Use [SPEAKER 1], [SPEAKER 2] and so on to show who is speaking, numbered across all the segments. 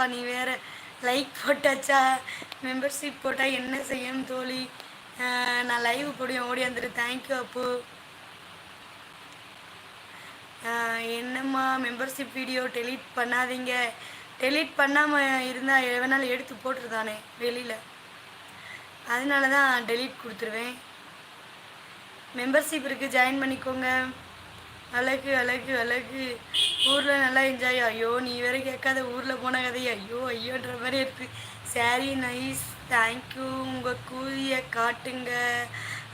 [SPEAKER 1] என்னப்பா நீ வேற லைக் போட்டாச்சா? மெம்பர்ஷிப் போட்டால் என்ன செய்யணும் தோழி? நான் லைவ் போடுவேன் ஓடி வந்துடு தேங்க்யூ அப்பு. என்னம்மா மெம்பர்ஷிப் வீடியோ டெலீட் பண்ணாதீங்க. டெலீட் பண்ணாமல் இருந்தால் எவனாலும் எடுத்து போட்டுருதானே வெளியில். அதனால தான் டெலீட் கொடுத்துருவேன். மெம்பர்ஷிப் இருக்குது ஜாயின் பண்ணிக்கோங்க. அழகு அழகு அழகு. ஊரில் நல்லா என்ஜாய் ஐயோ நீ வேற கேட்காத ஊரில் போன கதை ஐயோ ஐயோன்ற மாதிரி இருக்கு. சாரி நைஸ் தேங்க்யூ உங்கள் கூலியை காட்டுங்க.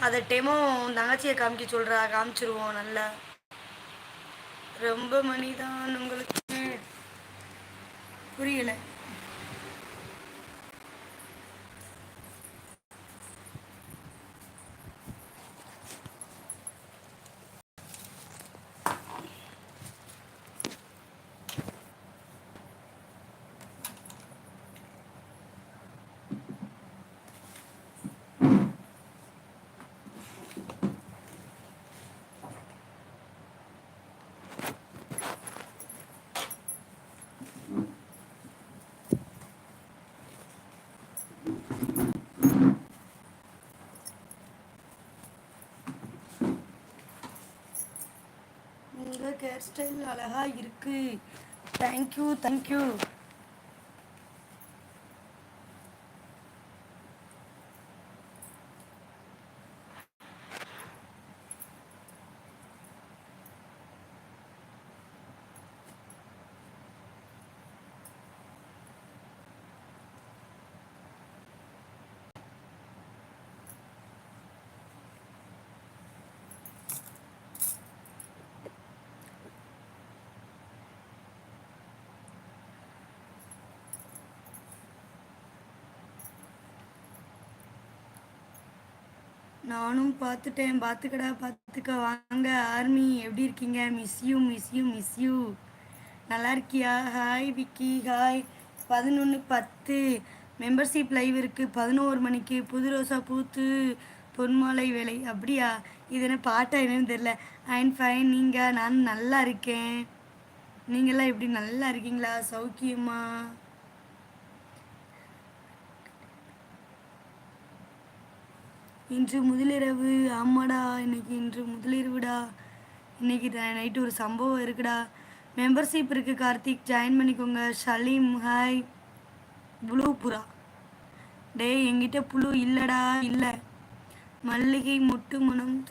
[SPEAKER 1] அதை டெமோ தங்கச்சியை காமிக்க சொல்கிறா காமிச்சிருவோம் நல்லா. ரொம்ப மணிதான் உங்களுக்கு. புரியலை. உங்கள் ஹேர் ஸ்டைல் அழகா இருக்கு. தேங்க்யூ தேங்க்யூ நானும் பார்த்துட்டேன். பார்த்துக்கடா பார்த்துக்க. வாங்க ஆர்மி எப்படி இருக்கீங்க? Miss you miss you miss you நல்லா இருக்கியா? ஹாய் விக்கி ஹாய் பதினொன்று பத்து. மெம்பர்ஷிப் லைவ் இருக்குது பதினோரு மணிக்கு. புது ரோசா பூத்து பொன்மாலை வேலை. அப்படியா? இது என்ன பாட்டா என்னன்னு தெரில ஐன் ஃபைன் நீங்கள் நான் நல்லா இருக்கேன். நீங்களாம் எப்படி? நல்லா இருக்கீங்களா? சௌக்கியமா? இன்று முதலிரவு. ஆமாடா இன்னைக்கு இன்று முதலிரவுடா. இன்னைக்கு நைட்டு ஒரு சம்பவம் இருக்குடா. மெம்பர்ஷிப் இருக்குது கார்த்திக். ஜாயின் பண்ணிக்கோங்க. ஷலீம் ஹாய் புளூ புறா. டேய் என்கிட்ட புழு இல்லைடா இல்லை. மல்லிகை மொட்டு மனம்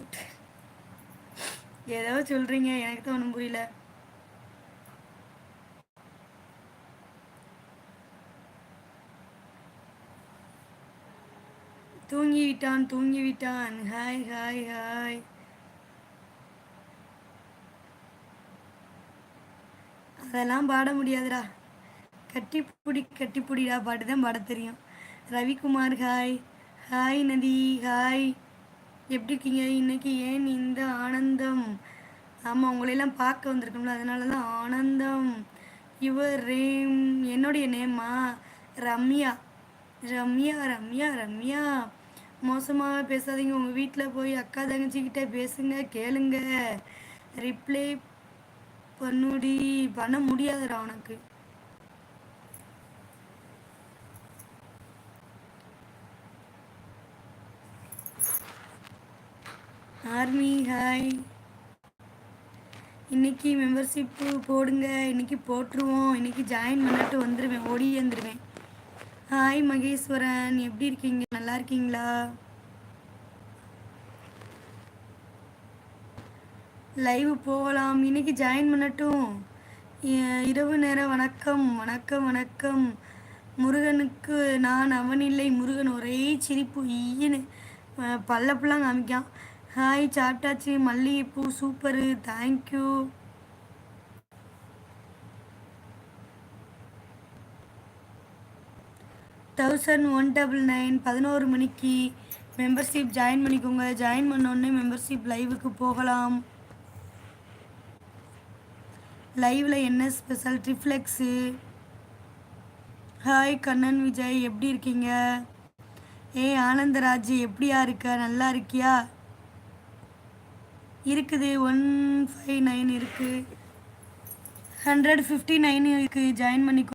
[SPEAKER 1] ஏதோ சொல்கிறீங்க எனக்கு தான் ஒன்றும் புரியல. தூங்கி விட்டான் தூங்கி விட்டான் ஹாய் ஹாய் ஹாய். அதெல்லாம் பாட முடியாதுடா. கட்டிப்புடி கட்டிப்புடிடா பாட்டு. தான் பாட தெரியும். Ravikumar hi. Hi Nadhi. Hi. எப்படி இருக்கீங்க? இன்னைக்கு ஏன் இந்த ஆனந்தம்? ஆமாம் உங்களையெல்லாம் பார்க்க வந்திருக்கோம்ல. அதனால தான் ஆனந்தம். யுவர் ரேம் என்னுடைய நேமா ரம்யா. ரம்யா ரம்யா ரம்யா. மோசமாக பேசாதீங்க. உங்கள் வீட்டில் போய் அக்கா தங்கச்சிக்கிட்ட பேசுங்க கேளுங்க. ரிப்ளை பண்ணுடி. பண்ண முடியாதுடா உனக்கு. Army hi. இன்னைக்கு மெம்பர்ஷிப்பு போடுங்க. இன்னைக்கு போட்டுருவோம். இன்னைக்கு ஜாயின் பண்ணிட்டு வந்துடுவேன் ஓடி வந்துடுவேன் ஹாய் மகேஸ்வரன் எப்படி இருக்கீங்க? நல்லா இருக்கீங்களா? லைவ் போகலாம். இன்னைக்கு ஜாயின் பண்ணட்டும். இரவு நேர வணக்கம். வணக்கம் வணக்கம். முருகனுக்கு நான் அவன் இல்லை முருகன் ஒரே சிரிப்பு ஈயனு பல்லப்பெல்லாம் காமிக்கான். ஹாய் சாப்பிட்டாச்சு. மல்லிகைப்பூ super thank you thousand one double nine பதினோரு மணிக்கு மெம்பர்ஷிப் ஜாயின் பண்ணிக்கோங்க. ஜாயின் பண்ணோடனே மெம்பர்ஷிப் லைவுக்கு போகலாம். லைவில் என்ன ஸ்பெஷல்? ட்ரிஃப்ளெக்ஸு. ஹாய் கண்ணன் விஜய் எப்படி இருக்கீங்க? ஏய் ஆனந்தராஜ் எப்படியா இருக்க? நல்லா இருக்கியா? இருக்குது. ஒன் ஃபைவ் நைன் இருக்குது ஹண்ட்ரட் ஃபிஃப்டி நைன் இருக்குது ஜாயின் பண்ணிக்கோ